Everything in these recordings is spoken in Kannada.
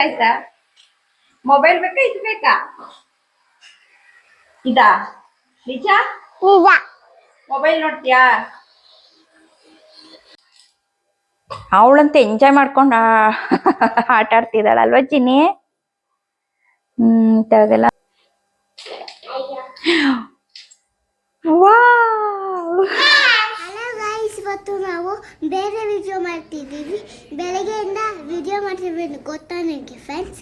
ಆಯ್ತಾ ಮೊಬೈಲ್ ಬೇಕಾ ಇದು ಬೇಕಾ? ಇದಾ? ನಿಜ? ಮೊಬೈಲ್ ನೋಡ್ತೀಯಾ? ಅವಳಂತ ಎಂಜಾಯ್ ಮಾಡ್ಕೊಂಡು ಆಟ ಅಲ್ವಾ ಚಿನ್ನಿ ಹ್ಮ್ ತೆಗೆಲ್ಲ ಗೈಸ್ ಇವತ್ತು ನಾವು ಬೇರೆ ವಿಡಿಯೋ ಮಾಡ್ತಿದ್ದೀವಿ. ಬೆಳಗ್ಗೆಯಿಂದ ವಿಡಿಯೋ ಮಾಡ್ತಿದ್ದೀವಿ ಗೊತ್ತಾ ನನಗೆ ಫ್ರೆಂಡ್ಸ್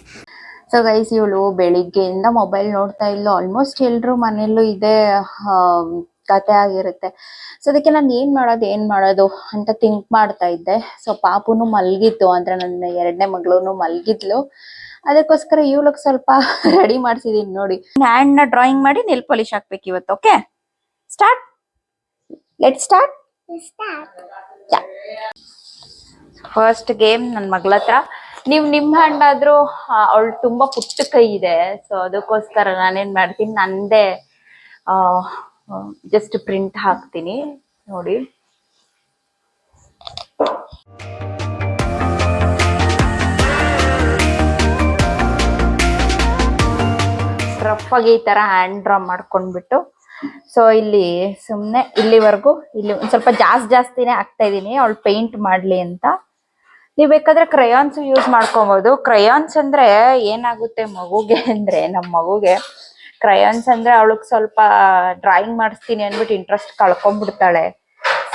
ಸೊ ಗೈಸ್ ಇವಳು ಬೆಳಿಗ್ಗೆಯಿಂದ ಮೊಬೈಲ್ ನೋಡ್ತಾ ಇದ್ಲು. ಆಲ್ಮೋಸ್ಟ್ ಎಲ್ಲರೂ ಮನೆಯಲ್ಲೂ ಇದೇ ಕತೆ ಆಗಿರುತ್ತೆ. ಸೊ ಅದಕ್ಕೆ ನಾನು ಏನ್ ಮಾಡೋದು ಏನ್ ಮಾಡೋದು ಅಂತ ಥಿಂಕ್ ಮಾಡ್ತಾ ಇದ್ದೆ. ಸೊ ಪಾಪುನು ಮಲ್ಗಿತ್ತು ಅಂದ್ರೆ ನನ್ನ ಎರಡನೇ ಮಗಳು ಮಲಗಿದ್ಲು. ಅದಕ್ಕೋಸ್ಕರ ಇವಳಿಗೆ ಸ್ವಲ್ಪ ರೆಡಿ ಮಾಡ್ಸಿದೀನಿ ನೋಡಿ. ಹ್ಯಾಂಡ್ನ ಡ್ರಾಯಿಂಗ್ ಮಾಡಿ ನೆಲ್ ಪಾಲಿಶ್ ಹಾಕ್ಬೇಕು ಇವತ್ತು okay start let start first game ನನ್ನ ಮಗಳ ಹತ್ರ. ನೀವು ನಿಮ್ಮ ಹಣ್ಣಾದ್ರೂ ಅವಳು ತುಂಬಾ ಪುಟ್ಟ ಕೈ ಇದೆ. ಸೊ ಅದಕ್ಕೋಸ್ಕರ ನಾನೇನ್ ಮಾಡ್ತೀನಿ, ನಂದೇ ಜಸ್ಟ್ ಪ್ರಿಂಟ್ ಹಾಕ್ತೀನಿ. ನೋಡಿ. ರಫ್ ಆಗಿ ಈ ತರ ಹ್ಯಾಂಡ್ ಡ್ರಾ ಮಾಡ್ಕೊಂಡ್ಬಿಟ್ಟು ಸೊ ಇಲ್ಲಿ ಸುಮ್ನೆ ಇಲ್ಲಿವರೆಗೂ ಇಲ್ಲಿ ಒಂದ್ ಸ್ವಲ್ಪ ಜಾಸ್ತಿ ಜಾಸ್ತಿನೇ ಆಗ್ತಾ ಇದೀನಿ ಅವಳು ಪೇಂಟ್ ಮಾಡ್ಲಿ ಅಂತ. ನೀವ್ ಬೇಕಾದ್ರೆ ಕ್ರಯಾನ್ಸ್ ಯೂಸ್ ಮಾಡ್ಕೊಬಹುದು ಕ್ರಯಾನ್ಸ್ ಅಂದ್ರೆ ಏನಾಗುತ್ತೆ ಮಗುಗೆ ಅಂದ್ರೆ, ನಮ್ ಮಗುಗೆ ಕ್ರಯಾನ್ಸ್ ಅಂದ್ರೆ ಅವಳಿಗೆ ಸ್ವಲ್ಪ ಡ್ರಾಯಿಂಗ್ ಮಾಡಿಸ್ತೀನಿ ಅಂದ್ಬಿಟ್ಟು ಇಂಟ್ರೆಸ್ಟ್ ಕಳ್ಕೊಂಡ್ಬಿಡ್ತಾಳೆ.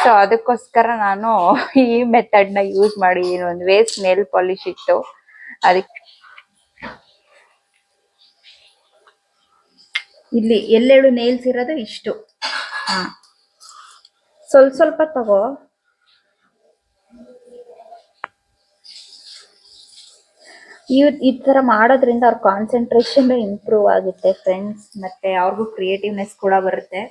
ಸೊ ಅದಕ್ಕೋಸ್ಕರ ನಾನು ಈ ಮೆಥಡ್ನ ಯೂಸ್ ಮಾಡಿ. ಒಂದು ವೇಸ್ಟ್ ನೇಲ್ ಪಾಲಿಶ್ ಇತ್ತು ಅದಕ್ಕೆ ಇಲ್ಲಿ ಎಲ್ಲೆಳು ನೇಲ್ಸ್ ಇರೋದು ಇಷ್ಟು. ಹಾ. ಸ್ವಲ್ಪ ಸ್ವಲ್ಪ ತಗೋ. ಇವ್ ಈ ತರ ಮಾಡೋದ್ರಿಂದ ಅವ್ರ ಕಾನ್ಸಂಟ್ರೇಷನ್ ಇಂಪ್ರೂವ್ ಆಗುತ್ತೆ ಫ್ರೆಂಡ್ಸ್ ಮತ್ತೆ ಅವ್ರಿಗೂ ಕ್ರಿಯೇಟಿವ್ನೆಸ್ ಕೂಡ ಬರುತ್ತೆ.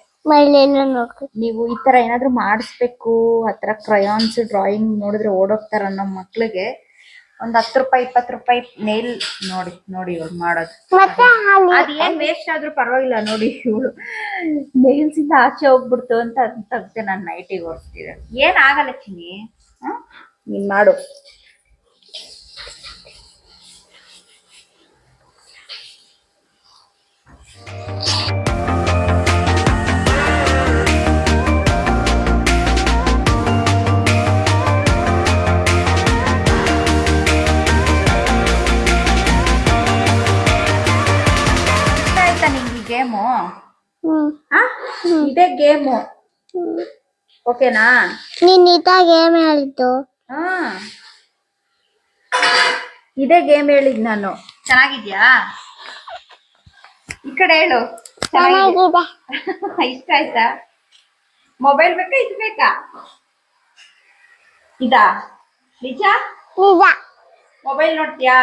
ನೀವು ಈ ತರ ಏನಾದ್ರು ಮಾಡಿಸ್ಬೇಕು ತರ ಕ್ರಯಾನ್ಸ್ ಡ್ರಾಯಿಂಗ್ ನೋಡಿದ್ರೆ ಓಡೋಗ್ತಾರ ನಮ್ಮ ಮಕ್ಳಿಗೆ ಒಂದ್ ಹತ್ತು ರೂಪಾಯಿ ಇಪ್ಪತ್ತು ರೂಪಾಯಿ ನೇಲ್ ನೋಡಿ ನೋಡಿ ಇವ್ರು ಮಾಡೋದು. ಅದೇನ್ ಅಲ್ಲಿ ವೇಸ್ಟ್ ಆದ್ರೂ ಪರವಾಗಿಲ್ಲ ನೋಡಿ ಇವಳು. ನೇಲ್ಸ್ ಇಂದ ಆಚೆ ಹೋಗ್ಬಿಡ್ತು ಅಂತ ತಗ್ದೆ ತೆಗ್ದೆ ನಾನು ನೈಟಿಗೆ ಹೋಗ್ತಿದ್ದೆ ಏನ್ ಆಗಲ್ಲ ಚಿನ್ನಿ ಹ್ಮ್ ನೀನ್ ಮಾಡು. ಇದೇ ಗೇಮು. ಓಕೆನಾ? ನೀನ್ ಇದಾಗ ಏನ್ ಹೇಳಿದ್ದು. ಹಾ. ಇದೇ ಗೇಮ್ ಹೇಳಿದ್ ನಾನು. ಚೆನ್ನಾಗಿದ್ಯಾ? ಈ ಕಡೆ ಹೇಳು. ಚೆನ್ನಾಗಿದೆ. ಚೆನ್ನಾಗಿದೆ. ಇಷ್ಟ ಆಯ್ತಾ? ಮೊಬೈಲ್ ಬೇಕಾ ಇದು ಬೇಕಾ? ಇದಾ? ನಿಜ? ನಿಜ. ಮೊಬೈಲ್ ನೋಡ್ತೀಯಾ?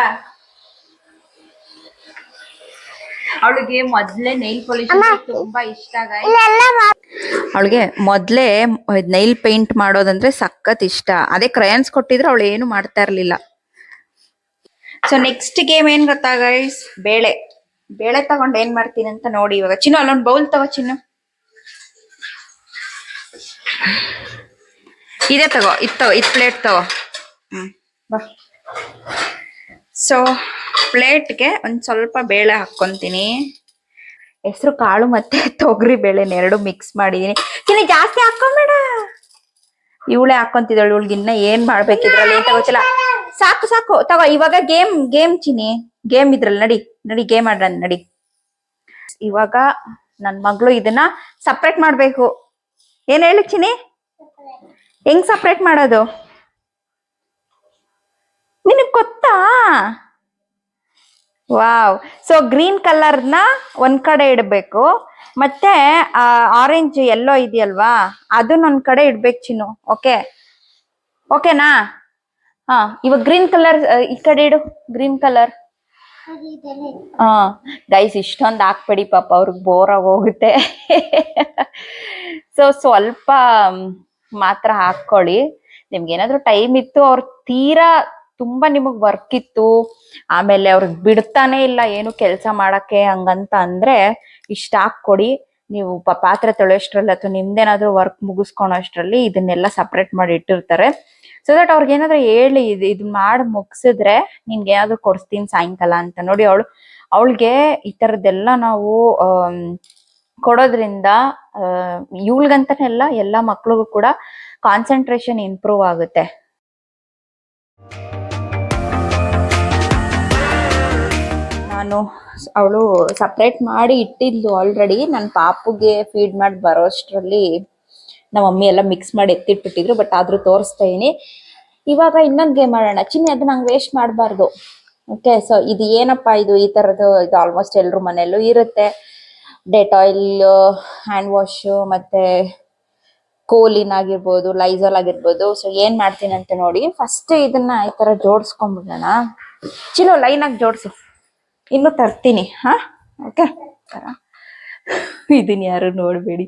ಅವಳಿಗೆ ಮೊದ್ಲೇ ನೈಲ್ ಪಾಲಿಶ್ ತುಂಬಾ ಇಷ್ಟ ಅವಳಿಗೆ ಮೊದ್ಲೇ ನೈಲ್ ಪೇಂಟ್ ಮಾಡೋದಂದ್ರೆ ಸಖತ್ ಇಷ್ಟ. ಅದೇ ಕ್ರಯನ್ಸ್ ಕೊಟ್ಟಿದ್ರೆ ಅವಳು ಏನು ಮಾಡ್ತಾ ಇರ್ಲಿಲ್ಲ. ಸೊ ನೆಕ್ಸ್ಟ್ ಗೇಮ್ ಏನ್ ಗೊತ್ತಾ ಗೈಸ್ ಬೇಳೆ. ಬೇಳೆ ತಗೊಂಡ್ ಏನ್ ಮಾಡ್ತೀನಿ ಅಂತ ನೋಡಿ ಇವಾಗ. ಚಿನ್ನು ಅಲ್ಲೊಂದು ಬೌಲ್ ತಗೋ ಚಿನ್ನು. ಇದೇ ತಗೋ ಇತ್ತು ಇತ್ ಇದ್ ಪ್ಲೇಟ್ ತಗೋ. ಹ್ಮ್. ಬಾ. ಸೊ ಪ್ಲೇಟ್ಗೆ ಒಂದು ಸ್ವಲ್ಪ ಬೇಳೆ ಹಾಕ್ಕೊತೀನಿ. ಹೆಸರು ಕಾಳು ಮತ್ತೆ ತೊಗರಿ ಬೇಳೆನ ಎರಡು ಮಿಕ್ಸ್ ಮಾಡಿದೀನಿ. ಚಿನ್ನಿ ಜಾಸ್ತಿ ಹಾಕೊಂಬೇಡ ಇವಳೆ ಹಾಕೊಂತಿದ್ದಾಳೆ ಇವಳಿಗೆ ಇನ್ನ ಏನ್ ಮಾಡ್ಬೇಕಿದ್ರಲ್ಲಿ ಅಂತ ಗೊತ್ತಿಲ್ಲ. ಸಾಕು ಸಾಕು. ತಗೋ, ಇವಾಗ ಗೇಮ್ ಗೇಮ್ ಚಿನಿ. ಗೇಮ್ ಇದ್ರಲ್ಲಿ, ನಡಿ ನಡಿ ಗೇಮ್ ಆಡ್ರ ನಡಿ. ಇವಾಗ ನನ್ ಮಗಳು ಇದನ್ನ ಸಪ್ರೇಟ್ ಮಾಡ್ಬೇಕು. ಏನ್ ಹೇಳಿ ಚಿನಿ? ಹೆಂಗ್ ಸಪ್ರೇಟ್ ಮಾಡೋದು? ಗೊತ್ತಾ? ವಾವ್. ಸೊ ಗ್ರೀನ್ ಕಲರ್ನ ಒಂದ್ ಕಡೆ ಇಡಬೇಕು. ಮತ್ತೆ ಆರೆಂಜ್ ಎಲ್ಲೋ ಇದೆಯಲ್ವಾ? ಅದನ್ನ ಒಂದ್ ಕಡೆ ಇಡ್ಬೇಕು ಚಿನ್ನು. ಓಕೆ ಓಕೆನಾ ಹಾ, ಇವಾಗ ಗ್ರೀನ್ ಕಲರ್ ಈ ಕಡೆ ಇಡು. Green colour. ಹಾ. ಗೈಸ್ ಇಷ್ಟೊಂದು ಹಾಕ್ಬೇಡಿ ಪಾಪ, ಅವ್ರಿಗೆ ಬೋರ್ ಹೋಗುತ್ತೆ. ಸೊ ಸ್ವಲ್ಪ ಮಾತ್ರ ಹಾಕೊಳ್ಳಿ ನಿಮ್ಗೆ ಏನಾದ್ರು ಟೈಮ್ ಇತ್ತು, ಅವ್ರ ತೀರಾ ತುಂಬಾ ನಿಮಗ್ ವರ್ಕ್ ಇತ್ತು. ಆಮೇಲೆ ಅವ್ರಿಗೆ ಬಿಡ್ತಾನೆ ಇಲ್ಲ ಏನು ಕೆಲಸ ಮಾಡಕ್ಕೆ ಹಂಗಂತ ಅಂದ್ರೆ ಇಷ್ಟ ಹಾಕೊಡಿ ನೀವು ಪಾತ್ರೆ ತೊಳೆಯೋಷ್ಟ್ರಲ್ಲಿ ಅಥವಾ ನಿಮ್ದೇನಾದ್ರೂ ವರ್ಕ್ ಮುಗಿಸ್ಕೊಳೋ ಅಷ್ಟ್ರಲ್ಲಿ ಇದನ್ನೆಲ್ಲ ಸಪ್ರೇಟ್ ಮಾಡಿ ಇಟ್ಟಿರ್ತಾರೆ. ಸೊ ದಟ್ ಅವ್ರಿಗೆ ಏನಾದ್ರು ಹೇಳಿ ಇದು ಇದು ಮಾಡಿ ಮುಗಿಸಿದ್ರೆ ನಿನ್ಗೆ ಏನಾದ್ರು ಕೊಡಿಸ್ತೀನಿ ಸಾಯಂಕಾಲ ಅಂತ ನೋಡಿ ಅವಳು, ಅವಳಿಗೆ ಈ ತರದ್ದೆಲ್ಲ ನಾವು ಕೊಡೋದ್ರಿಂದ ಇವಳಿಗಂತಾನೆ ಎಲ್ಲ ಎಲ್ಲ ಮಕ್ಳಿಗೂ ಕೂಡ ಕಾನ್ಸಂಟ್ರೇಷನ್ ಇಂಪ್ರೂವ್ ಆಗುತ್ತೆ. ನಾನು ಅವಳು ಸಪ್ರೇಟ್ ಮಾಡಿ ಇಟ್ಟಿದ್ಲು ಆಲ್ರೆಡಿ ನನ್ನ ಪಾಪುಗೆ ಫೀಡ್ ಮಾಡಿ ಬರೋಷ್ಟರಲ್ಲಿ ನಮ್ಮ ಮಮ್ಮಿ ಎಲ್ಲ ಮಿಕ್ಸ್ ಮಾಡಿ ಎತ್ತಿಟ್ಬಿಟ್ಟಿದ್ರು ಬಟ್ ಆದರೂ ತೋರಿಸ್ತಾ ಇದೀನಿ. ಇವಾಗ ಇನ್ನೊಂದು ಗೇಮ್ ಆಡೋಣ. ಚಿನ್ನಿ, ಅದನ್ನ ನಂಗೆ ವೇಸ್ಟ್ ಮಾಡಬಾರ್ದು. ಓಕೆ ಸೊ ಇದು ಏನಪ್ಪ ಇದು? ಈ ಥರದ್ದು ಇದು ಆಲ್ಮೋಸ್ಟ್ ಎಲ್ಲರ ಮನೆಯಲ್ಲೂ ಇರುತ್ತೆ. ಡೆಟಾಯಿಲ್ ಹ್ಯಾಂಡ್ ವಾಶು ಮತ್ತು ಕೋಲಿನ್ ಆಗಿರ್ಬೋದು ಲೈಸಲ್ ಆಗಿರ್ಬೋದು. ಸೊ ಏನು ಮಾಡ್ತೀನಿ ಅಂತ ನೋಡಿ ಫಸ್ಟ್ ಇದನ್ನ ಈ ಥರ ಜೋಡಿಸ್ಕೊಂಡ್ಬಿಡೋಣ. ಚಿಲೋ ಲೈನಾಗಿ ಜೋಡಿಸು. ಇನ್ನು ತರ್ತೀನಿ, ಹಾ? ಓಕೆ ಇದನ್ನ ಯಾರು ನೋಡ್ಬೇಡಿ.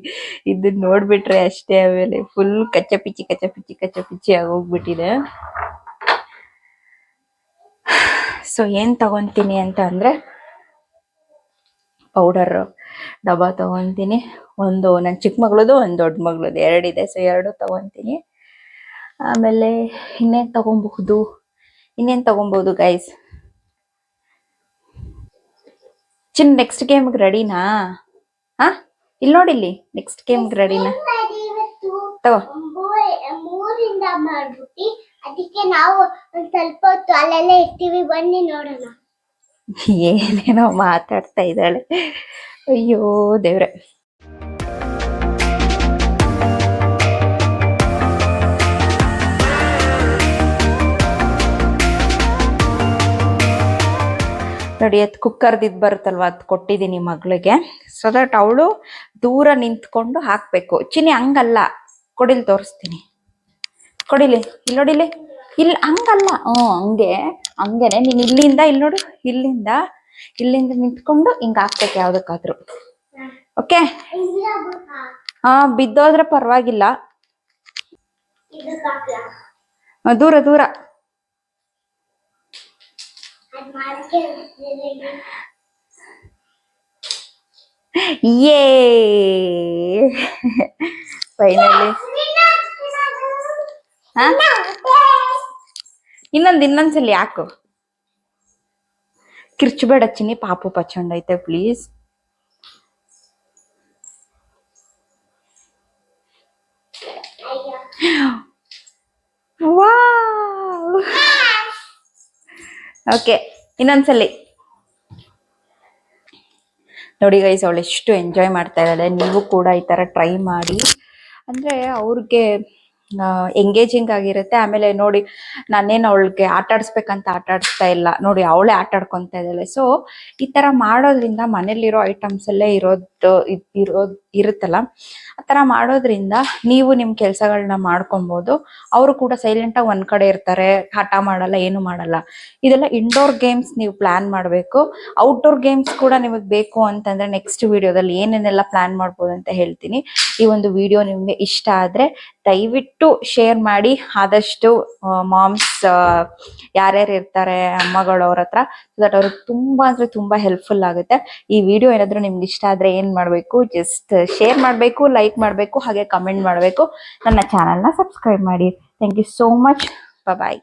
ಇದನ್ನ ನೋಡ್ಬಿಟ್ರೆ ಅಷ್ಟೇ ಆಮೇಲೆ ಫುಲ್ ಕಚ್ಚ ಪಿಚ್ಚಿ ಕಚ್ಚ ಪಿಚ್ಚಿ ಕಚ್ಚ ಪಿಚ್ಚಿ ಆಗೋಗ್ಬಿಟ್ಟಿದೆ. ಸೊ ಏನ್ ತಗೊಂತೀನಿ ಅಂತ ಅಂದ್ರೆ ಪೌಡರ್ ಡಬ್ಬ ತಗೊಂತೀನಿ. ಒಂದು ನನ್ನ ಚಿಕ್ಕ ಮಗಳದು ಒಂದು ದೊಡ್ಡ ಮಗಳದು ಎರಡಿದೆ ಸೊ ಎರಡು ತಗೊಂತೀನಿ. ಆಮೇಲೆ ಇನ್ನೇನು ತಗೊಬಹುದು? ಇನ್ನೇನ್ ತಗೊಬಹುದು ಗೈಸ್ ಚಿನ್ ನೆಕ್ಸ್ಟ್ ಗೇಮ್ಗೆ ರೆಡಿನಾ ಹಾ? ಇಲ್ಲಿ ನೋಡಿಲ್ಲಿ ನೆಕ್ಸ್ಟ್ ಗೇಮ್ಗೆ ರೆಡಿನಾ ತಗೋ. ಮೂರಿಂದ ಮಾಡ್ಬಿಟ್ಟು ಅದಕ್ಕೆ ನಾವು ಒಂದ್ ಸ್ವಲ್ಪ ಹೊತ್ತು ಅಲ್ಲೆಲ್ಲ ಇರ್ತೀವಿ ಬನ್ನಿ ನೋಡೋಣ. ಏನೇನೋ ಮಾತಾಡ್ತಾ ಇದ್ದಾಳೆ. ಅಯ್ಯೋ ದೇವ್ರೆ. ನೋಡಿ ಅದು ಕುಕ್ಕರ್ದು ಇದು ಬರುತ್ತಲ್ವಾ ಅದು ಕೊಟ್ಟಿದ್ದೀನಿ ಮಗಳಿಗೆ. ಸೊ ದಟ್ ಅವಳು ದೂರ ನಿಂತ್ಕೊಂಡು ಹಾಕ್ಬೇಕು. ಚಿನಿ ಹಂಗಲ್ಲ. ಕೊಡಿಲಿ ತೋರಿಸ್ತೀನಿ. ಕೊಡಿಲಿ ಇಲ್ಲಿ ನೋಡಿಲಿ. ಇಲ್ಲಿ ಹಂಗಲ್ಲ. ಹ್ಞೂ ಹಂಗೆ. ಹಂಗೇನೆ. ನೀನು ಇಲ್ಲಿಂದ ಇಲ್ಲಿ ನೋಡು ಇಲ್ಲಿಂದ ಇಲ್ಲಿಂದ ನಿಂತ್ಕೊಂಡು ಹಿಂಗ ಹಾಕ್ಬೇಕು ಯಾವ್ದಕ್ಕಾದ್ರು. ಓಕೆ? ಹಾ ಬಿದ್ದೋದ್ರೆ ಪರವಾಗಿಲ್ಲ. ದೂರ ದೂರ. ಅದ್ ಮಾಡಕ್ಕೆ ready. ಯೇ ಫೈನಲಿ ಹಾ ಇನ್ನೊಂದ್ ಇನ್ನೊಂದ್ಸಲಿ ಹಾಕು ಕಿರ್ಚಬೇಡ ಚಿನ್ನಿ ಪಾಪು ಪಚಂಡ್ ಐತೆ ಪ್ಲೀಸ್ ಓಕೆ ಇನ್ನೊಂದ್ಸಲಿ. ನೋಡಿ ಗೈಸ್ ಅವಳು ಎಷ್ಟು ಎಂಜಾಯ್ ಮಾಡ್ತಾ ಇದ್ದಾಳೆ. ನೀವು ಕೂಡ ಈ ತರ ಟ್ರೈ ಮಾಡಿ. ಅಂದ್ರೆ ಅವ್ರಿಗೆ ಎಂಗೇಜಿಂಗ್ ಆಗಿರುತ್ತೆ. ಆಮೇಲೆ ನೋಡಿ, ನಾನೇನು ಅವಳಿಗೆ ಆಟ ಆಡಿಸ್ಬೇಕಂತ ಆಟ ಆಡಿಸ್ತಾ ಇಲ್ಲ. ನೋಡಿ, ಅವಳೇ ಆಟ ಆಡ್ಕೊಂತ ಇದ್ದಾಳೆ. ಸೊ ಈ ತರ ಮಾಡೋದ್ರಿಂದ ಮನೇಲಿರೋ ಐಟಮ್ಸ್ ಅಲ್ಲೇ ಇರೋದು ಇರೋದ್ ಇರುತ್ತಲ್ಲ? ಆ ತರ ಮಾಡೋದ್ರಿಂದ ನೀವು ನಿಮ್ ಕೆಲ್ಸಗಳನ್ನ ಮಾಡ್ಕೊಬೋದು. ಅವರು ಕೂಡ ಸೈಲೆಂಟ್ ಆಗಿ ಒಂದ್ ಕಡೆ ಇರ್ತಾರೆ, ಹಠ ಮಾಡಲ್ಲ, ಏನು ಮಾಡಲ್ಲ. ಇದೆಲ್ಲ ಇಂಡೋರ್ ಗೇಮ್ಸ್ ನೀವು ಪ್ಲಾನ್ ಮಾಡಬೇಕು. ಔಟ್ಡೋರ್ ಗೇಮ್ಸ್ ಕೂಡ ನಿಮಗೆ ಬೇಕು ಅಂತಂದ್ರೆ ನೆಕ್ಸ್ಟ್ ವಿಡಿಯೋದಲ್ಲಿ ಏನೇನೆಲ್ಲ ಪ್ಲಾನ್ ಮಾಡ್ಬೋದು ಅಂತ ಹೇಳ್ತೀನಿ. ಈ ಒಂದು ವಿಡಿಯೋ ನಿಮ್ಗೆ ಇಷ್ಟ ಆದ್ರೆ ದಯವಿಟ್ಟು ಶೇರ್ ಮಾಡಿ. ಆದಷ್ಟು ಮಾಮ್ಸ್ ಯಾರ್ಯಾರು ಇರ್ತಾರೆ, ಅಮ್ಮಗಳು ಅವ್ರ ಹತ್ರ ದಟ್ ಅವ್ರಿಗೆ ತುಂಬಾ ಅಂದ್ರೆ ತುಂಬಾ ಹೆಲ್ಪ್ಫುಲ್ ಆಗುತ್ತೆ. ಈ ವಿಡಿಯೋ ಏನಾದ್ರು ನಿಮ್ಗೆ ಇಷ್ಟ ಆದ್ರೆ ಏನ್ ಮಾಡ್ಬೇಕು? ಜಸ್ಟ್ ಶೇರ್ ಮಾಡಬೇಕು ಲೈಕ್ ಮಾಡಬೇಕು, ಹಾಗೆ ಕಮೆಂಟ್ ಮಾಡಬೇಕು. ನನ್ನ ಚಾನಲ್ನ ಸಬ್ಸ್ಕ್ರೈಬ್ ಮಾಡಿ. Thank you so much bye